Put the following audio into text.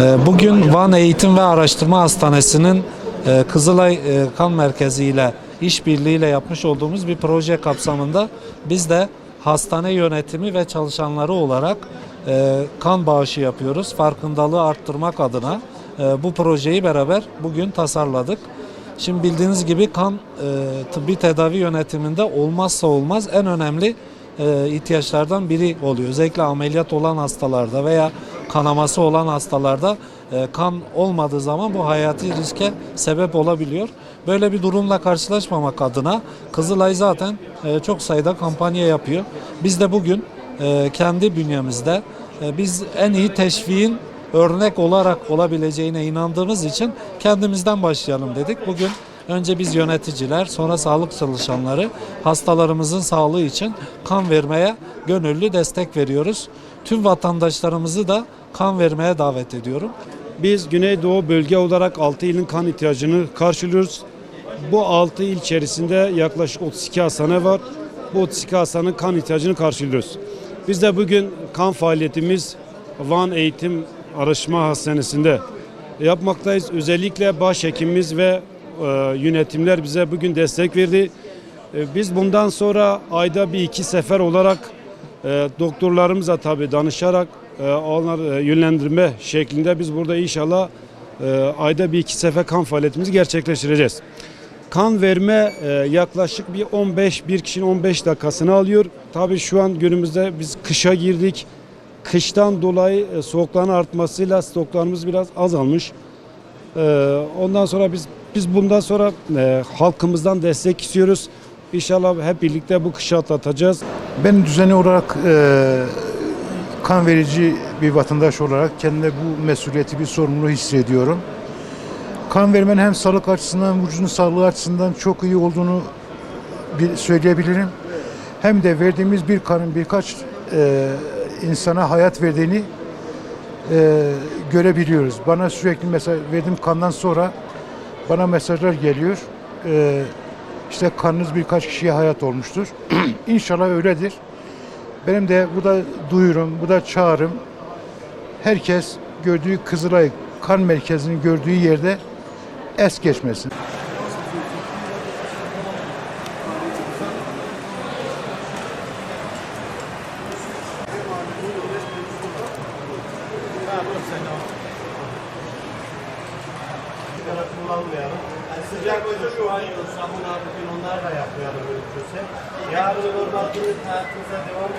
Ee, Bugün Van Eğitim ve Araştırma Hastanesi'nin e, Kızılay e, Kan Merkezi ile işbirliğiyle yapmış olduğumuz bir proje kapsamında biz de hastane yönetimi ve çalışanları olarak e, kan bağışı yapıyoruz. Farkındalığı arttırmak adına bu projeyi beraber bugün tasarladık. Şimdi bildiğiniz gibi kan tıbbi tedavi yönetiminde olmazsa olmaz en önemli ihtiyaçlardan biri oluyor. Özellikle ameliyat olan hastalarda veya kanaması olan hastalarda e, kan olmadığı zaman bu hayati riske sebep olabiliyor. Böyle bir durumla karşılaşmamak adına Kızılay zaten e, çok sayıda kampanya yapıyor. Biz de bugün e, kendi bünyemizde biz en iyi teşviğin örnek olarak olabileceğine inandığımız için kendimizden başlayalım dedik. Bugün önce biz yöneticiler, sonra sağlık çalışanları hastalarımızın sağlığı için kan vermeye gönüllü destek veriyoruz. Tüm vatandaşlarımızı da kan vermeye davet ediyorum. Biz Güneydoğu bölge olarak 6 ilin kan ihtiyacını karşılıyoruz. Bu 6 il içerisinde yaklaşık 32 hastane var. Bu 32 hastanenin kan ihtiyacını karşılıyoruz. Biz de bugün kan faaliyetimiz Van Eğitim Araştırma Hastanesi'nde yapmaktayız. Özellikle başhekimimiz ve yönetimler bize bugün destek verdi. E, biz bundan sonra ayda bir iki sefer olarak e, doktorlarımıza tabi danışarak e, onları e, yönlendirme şeklinde biz burada inşallah e, ayda bir iki sefer kan faaliyetimizi gerçekleştireceğiz. Kan verme e, yaklaşık bir 15 bir kişinin 15 dakikasını alıyor. Tabi şu an günümüzde biz kışa girdik. Kıştan dolayı e, soğukların artmasıyla stoklarımız biraz azalmış. E, ondan sonra biz biz bundan sonra e, halkımızdan destek istiyoruz. İnşallah hep birlikte bu kışı atlatacağız. Ben düzenli olarak e, kan verici bir vatandaş olarak kendime bu mesuliyeti, bir sorumluluğu hissediyorum. Kan vermenin hem sağlık açısından, vücudun sağlığı açısından çok iyi olduğunu bir söyleyebilirim. Hem de verdiğimiz bir kanın birkaç e, insana hayat verdiğini e, görebiliyoruz. Bana sürekli mesela verdiğim kandan sonra bana mesajlar geliyor. E, işte kanınız birkaç kişiye hayat olmuştur. İnşallah öyledir. Benim de bu da duyurum, bu da çağrım. Herkes gördüğü Kızılay kan merkezini gördüğü yerde es geçmesin. Kullanmayalım. Yani sıcak şu an sabun bugün onlar da yapmayalım mümkünse. Yarın normal günlük hayatımıza devam